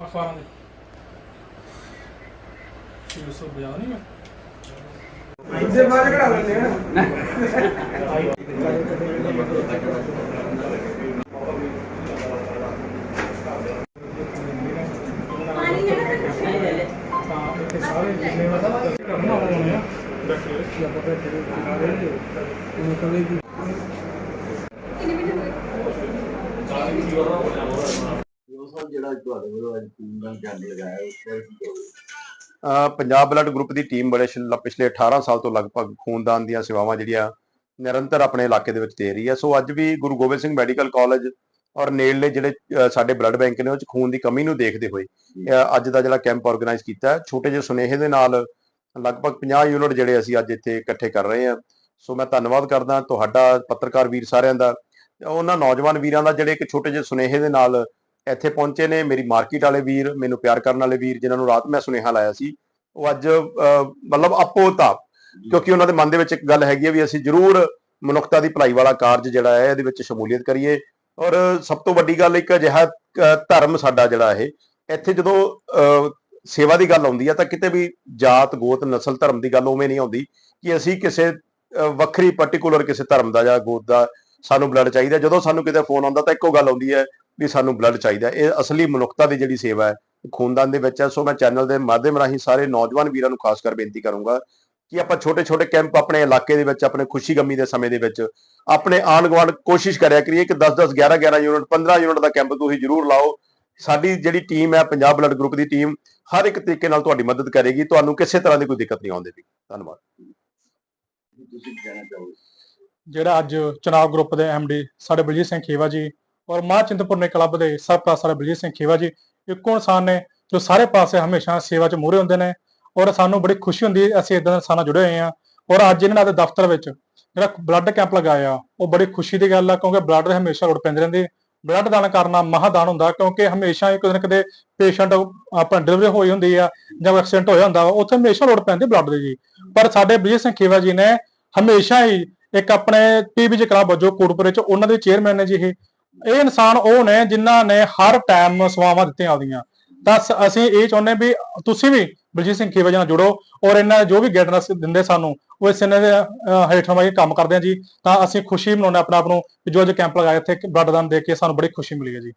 ਅਖਬਾਰਾਂ ਦੇ 650 ਨਹੀਂ ਹੈ ਇੱਥੇ ਬਾਅਦ ਕਢਾ ਲੈਂਦੇ ਆ ਤਾਂ ਇੱਥੇ ਸਾਰੇ ਜਿੰਨੇ ਵਾਰ ਕਰਨਾ ਹੋਣੇ ਆ ਬੈਠੇ ਆਪਾਂ ਬੈਠੇ ਉਹ ਕਦੇ ਵੀ ਜਿਹੜਾ ਤੁਹਾਡੇ ਵੱਲੋਂ ਅੱਜ ਟੀਮ ਦਾ ਕੈਂਪ ਲਗਾਇਆ ਉਸ ਬਾਰੇ ਕੀ ਕਹੋਗੇ? ਪੰਜਾਬ ਬਲੱਡ ਗਰੁੱਪ ਦੀ ਟੀਮ ਬੜੇ ਸ਼ਿਲ- ਪਿਛਲੇ 18 ਸਾਲ ਤੋਂ ਲਗਭਗ ਖੂਨਦਾਨ ਦੀਆਂ ਸੇਵਾਵਾਂ ਜਿਹੜੀਆਂ ਨਿਰੰਤਰ ਆਪਣੇ ਇਲਾਕੇ ਦੇ ਵਿੱਚ ਦੇ ਰਹੀ ਹੈ। ਸੋ ਅੱਜ ਵੀ ਗੁਰੂ ਗੋਬਿੰਦ ਸਿੰਘ ਮੈਡੀਕਲ ਕਾਲਜ ਔਰ ਨੇੜਲੇ ਜਿਹੜੇ ਸਾਡੇ ਬਲੱਡ ਬੈਂਕ ਨੇ ਉਹ 'ਚ ਖੂਨ ਦੀ ਕਮੀ ਨੂੰ ਦੇਖਦੇ ਹੋਏ ਅੱਜ ਦਾ ਜਿਹੜਾ ਕੈਂਪ ਆਰਗੇਨਾਈਜ਼ ਕੀਤਾ ਹੈ। ਛੋਟੇ ਜਿਹੇ ਸੁਨੇਹੇ ਦੇ ਨਾਲ ਲਗਭਗ 50 ਯੂਨਿਟ ਜਿਹੜੇ ਅਸੀਂ ਅੱਜ ਇੱਥੇ ਇਕੱਠੇ ਕਰ ਰਹੇ ਹਾਂ। ਸੋ ਮੈਂ ਧੰਨਵਾਦ ਕਰਦਾ ਤੁਹਾਡਾ ਪੱਤਰਕਾਰ ਵੀਰ ਸਾਰਿਆਂ ਦਾ। ਉਹਨਾਂ ਨੌਜਵਾਨ ਵੀਰਾਂ ਦਾ ਜਿਹੜੇ ਇੱਕ ਛੋਟੇ ਜਿਹੇ ਸੁਨੇਹੇ ਦੇ ਨਾਲ ਇੱਥੇ ਪਹੁੰਚੇ ਨੇ ਮੇਰੀ ਮਾਰਕੀਟ ਵਾਲੇ ਵੀਰ ਮੈਨੂੰ ਪਿਆਰ ਕਰਨ ਵਾਲੇ ਵੀਰ ਜਿਨ੍ਹਾਂ ਨੂੰ ਰਾਤ ਮੈਂ ਸੁਨੇਹਾ ਲਾਇਆ ਸੀ। ਉਹ ਅੱਜ ਅਹ, ਮਤਲਬ ਆਪੋ ਤਾਪ ਕਿਉਂਕਿ ਉਹਨਾਂ ਦੇ ਮਨ ਦੇ ਵਿੱਚ ਇੱਕ ਗੱਲ ਹੈਗੀ ਹੈ ਵੀ ਅਸੀਂ ਜ਼ਰੂਰ ਮਨੁੱਖਤਾ ਦੀ ਭਲਾਈ ਵਾਲਾ ਕਾਰਜ ਜਿਹੜਾ ਹੈ ਇਹਦੇ ਵਿੱਚ ਸ਼ਮੂਲੀਅਤ ਕਰੀਏ। ਔਰ ਸਭ ਤੋਂ ਵੱਡੀ ਗੱਲ ਇੱਕ ਅਜਿਹਾ ਧਰਮ ਸਾਡਾ ਜਿਹੜਾ ਇਹ ਇੱਥੇ ਜਦੋਂ ਅਹ, ਸੇਵਾ ਦੀ ਗੱਲ ਆਉਂਦੀ ਹੈ ਤਾਂ ਕਿਤੇ ਵੀ ਜਾਤ ਗੋਤ ਨਸਲ ਧਰਮ ਦੀ ਗੱਲ ਉਵੇਂ ਨਹੀਂ ਆਉਂਦੀ ਕਿ ਅਸੀਂ ਕਿਸੇ ਵੱਖਰੀ ਪਾਰਟਿਕੂਲਰ ਕਿਸੇ ਧਰਮ ਦਾ ਜਾਂ ਗੋਤ ਦਾ ਸਾਨੂੰ ਬਲੱਡ ਚਾਹੀਦਾ। ਜਦੋਂ ਸਾਨੂੰ ਕਿਤੇ ਫੋਨ ਆਉਂਦਾ ਤਾਂ ਇੱਕੋ ਗੱਲ ਆਉਂਦੀ ਹੈ ਵੀ ਸਾਨੂੰ ਬਲੱਡ ਚਾਹੀਦਾ ਇਹ ਅਸਲੀ ਮਨੁੱਖਤਾ ਦੀ ਜਿਹੜੀ ਸੇਵਾ ਹੈ ਖੂਨਦਾਨ ਦੇ ਵਿੱਚ ਹੈ। ਸੋ ਮੈਂ ਚੈਨਲ ਦੇ ਮਾਧਿਅਮ ਰਾਹੀਂ ਸਾਰੇ ਨੌਜਵਾਨ ਵੀਰਾਂ ਨੂੰ ਖਾਸ ਕਰ ਬੇਨਤੀ ਕਰੂੰਗਾ ਕਿ ਆਪਾਂ ਛੋਟੇ-ਛੋਟੇ ਕੈਂਪ ਆਪਣੇ ਇਲਾਕੇ ਦੇ ਵਿੱਚ, ਆਪਣੇ ਖੁਸ਼ੀ ਗਮੀ ਦੇ ਸਮੇਂ ਦੇ ਵਿੱਚ, ਆਪਣੇ ਆਂਢ ਗੁਆਂਢ ਕੋਸ਼ਿਸ਼ ਕਰਿਆ ਕਰੀਏ ਕਿ 10-10 11-11 ਯੂਨਿਟ 15 ਯੂਨਿਟ ਦਾ ਕੈਂਪ ਤੁਸੀਂ ਜ਼ਰੂਰ ਲਾਓ। ਸਾਡੀ ਜਿਹੜੀ ਟੀਮ ਹੈ, ਪੰਜਾਬ ਬਲੱਡ ਗਰੁੱਪ ਦੀ ਟੀਮ ਹਰ ਇੱਕ ਤਰੀਕੇ ਨਾਲ ਤੁਹਾਡੀ ਮਦਦ ਕਰੇਗੀ। ਤੁਹਾਨੂੰ ਕਿਸੇ ਤਰ੍ਹਾਂ ਦੀ ਕੋਈ ਦਿੱਕਤ ਨਹੀਂ ਆਉਣ ਦੇਵੇਗੀ ਧੰਨਵਾਦ। ਜਿਹੜਾ ਅੱਜ ਚਨਾਵ ਗਰੁੱਪ ਦੇ ਡੀ ਸਾਡੇ ਬਲਜੀਤ ਸਿੰਘ ਖੇਵਾ ਜੀ ਔਰ ਮਾਂ ਚਿੰਤਪੁਰਨੇ ਕਲੱਬ ਦੇ ਸਰਪ੍ਰਸਤ ਸਾਡੇ ਬਲਜੀਤ ਸਿੰਘ ਖੇਵਾ ਜੀ, ਇੱਕੋ ਇਨਸਾਨ ਨੇ ਜੋ ਸਾਰੇ ਪਾਸੇ ਹਮੇਸ਼ਾ ਸੇਵਾ 'ਚ ਮੂਹਰੇ ਹੁੰਦੇ ਨੇ ਔਰ ਸਾਨੂੰ ਬੜੀ ਖੁਸ਼ੀ ਹੁੰਦੀ ਹੈ ਅਸੀਂ ਇਦਾਂ ਦੇ ਇਨਸਾਨਾਂ ਜੁੜੇ ਹੋਏ ਹਾਂ ਔਰ ਅੱਜ ਇਹਨਾਂ ਦੇ ਦਫ਼ਤਰ ਵਿੱਚ ਜਿਹੜਾ ਬਲੱਡ ਕੈਂਪ ਲਗਾਇਆ, ਉਹ ਬੜੀ ਖੁਸ਼ੀ ਦੀ ਗੱਲ ਆ ਕਿਉਂਕਿ ਬਲੱਡ ਹਮੇਸ਼ਾ ਲੋੜ ਪੈਂਦੀ ਰਹਿੰਦੀ, ਬਲੱਡ ਦਾਨ ਕਰਨਾ ਮਹਾਦਾਨ ਹੁੰਦਾ ਕਿਉਂਕਿ ਹਮੇਸ਼ਾ ਹੀ ਕਦੇ ਨਾ ਕਦੇ ਪੇਸ਼ੈਂਟ ਆਪਾਂ ਡਿਲੀਵਰੀ ਹੋਈ ਹੁੰਦੀ ਆ ਜਾਂ ਐਕਸੀਡੈਂਟ ਹੋਇਆ ਹੁੰਦਾ ਵਾ ਉੱਥੇ ਹਮੇਸ਼ਾ ਲੋੜ ਪੈਂਦੀ ਬਲੱਡ ਦੀ ਜੀ। ਪਰ ਸਾਡੇ ਬਲਜੀਤ ਸਿੰਘ ਖੇਵਾ ਜੀ ਨੇ ਹਮੇਸ਼ਾ ਹੀ ਇੱਕ ਆਪਣੇ ਪੀਬੀਜੀ ਕਲੱਬ ਵਜੋਂ ਕੋਟਪੁਰੇ ਚ ਉਹਨਾਂ ਦੇ ਚੇਅਰਮੈਨ ਨੇ ਜੀ ਇਹ ਇਹ ਇਨਸਾਨ ਉਹ ਨੇ ਜਿਨ੍ਹਾਂ ਨੇ ਹਰ ਟਾਈਮ ਸੇਵਾਵਾਂ ਦਿੱਤੀਆਂ ਆਉਂਦੀਆਂ ਤਾਂ ਸ- ਅਸੀਂ ਇਹ ਚਾਹੁੰਦੇ ਵੀ ਤੁਸੀਂ ਵੀ ਬਲਜੀਤ ਸਿੰਘ ਖੇਵਾ ਜੀ ਨਾਲ ਜੁੜੋ ਔਰ ਇਹਨਾਂ ਜੋ ਵੀ ਗਾਈਡੈਂਸ ਦਿੰਦੇ ਸਾਨੂੰ ਉਹ ਇਸ ਇਹਨਾਂ ਦੇ ਅਹ, ਹੇਠਾਂ ਵਾਈ ਕੰਮ ਕਰਦੇ ਆ ਜੀ। ਤਾਂ ਅਸੀਂ ਖੁਸ਼ੀ ਮਨਾਉਂਦੇ ਆਪਣੇ ਆਪ ਨੂੰ ਕਿ ਜੋ ਅੱਜ ਕੈਂਪ ਲਗਾਇਆ ਇੱਥੇ ਬਲੱਡ ਦਾਨ ਦੇ ਕੇ ਸਾਨੂੰ ਬੜੀ ਖੁਸ਼ੀ ਮਿਲੀ ਹੈ ਜੀ।